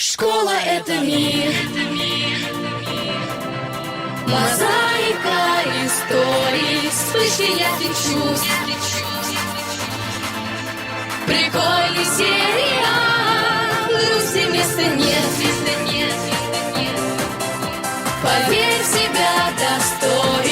Школа — это мир, мозаика истории. вспышки ярких чувств. Прикольный сериал, грусти места нет, Поверь в себя достойно.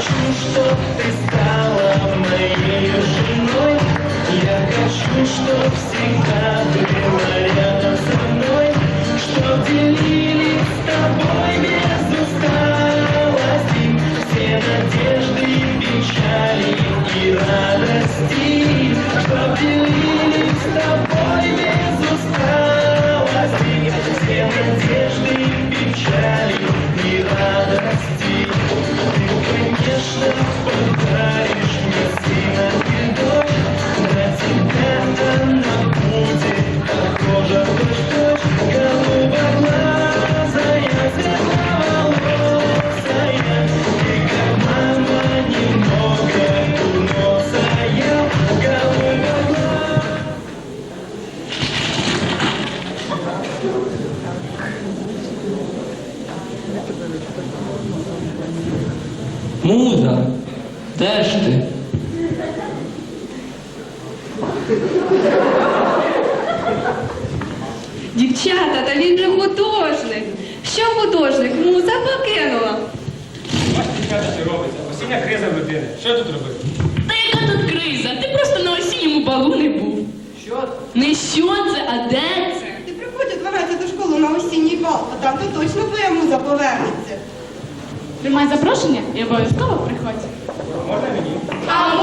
хочу, чтоб ты стала моей женой. Я хочу, чтоб всегда ты Що тут робив? Та яка тут криза? Ти просто на осінньому балу не був. Що? Не що це, а де це? Ти приходь о 12 школи на осінній бал, а там то точно твоя муза повернеться. Тримай запрошення і обов'язково приходь. Можна мені? А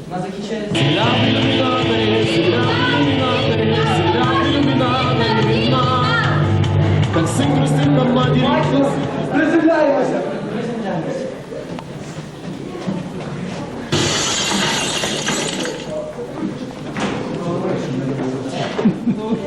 подивимось. У нас закінчається. Майкл, приземляємося. Приземляємося. Чарівна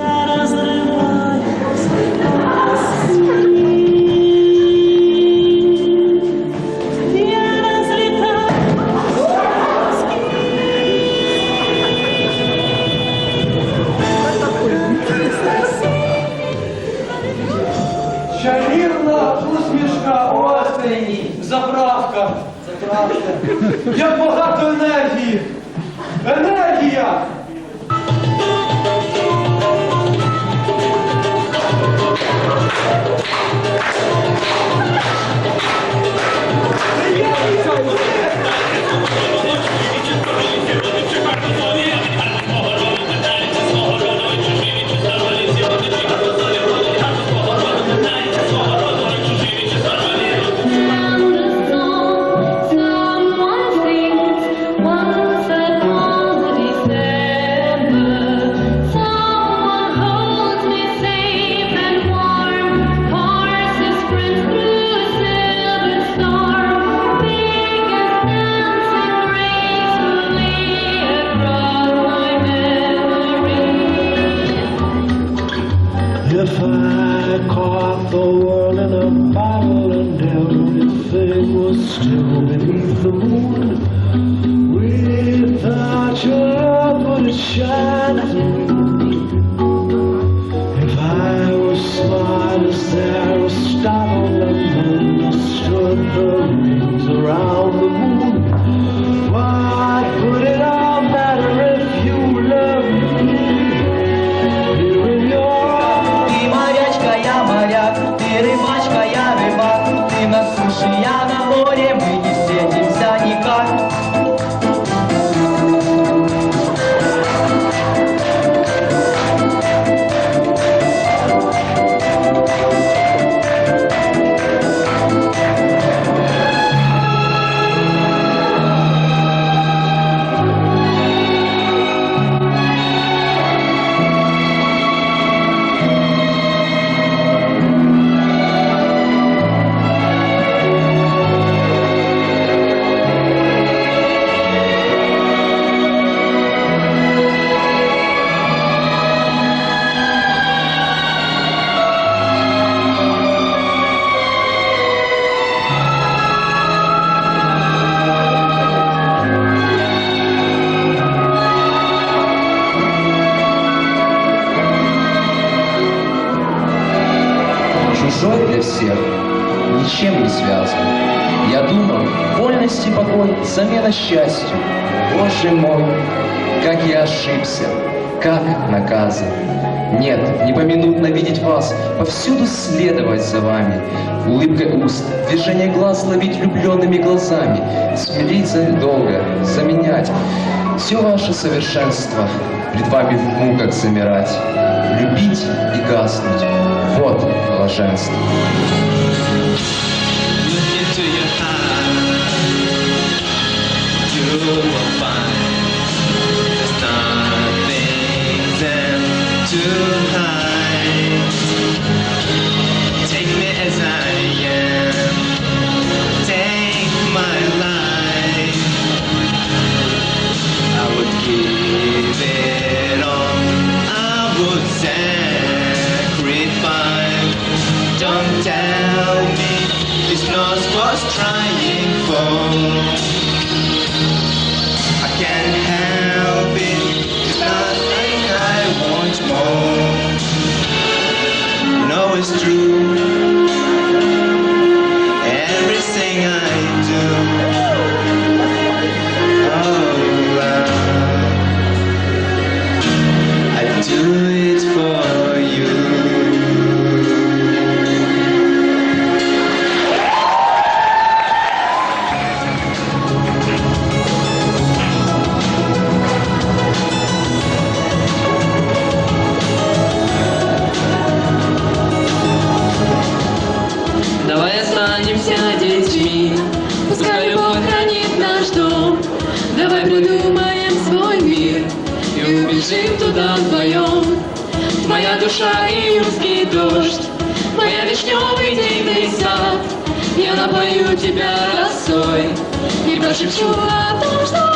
still beneath the moon. without your a touch of the shine. Замена счастью. Боже мой, как я ошибся, как наказан. Нет, не поминутно видеть вас, повсюду следовать за вами. Улыбкой уст, движение глаз ловить влюбленными глазами, смириться долго, заменять все ваше совершенство, пред вами в муках замирать, любить и гаснуть. Вот блаженство. was trying for. I can't help it, it's nothing I want more. No, it's true. Придумаем свой мир и убежим туда вдвоем. Моя душа и июньский дождь, моя вишневый дивный сад. Я напою тебя росой и прошепчу о том, что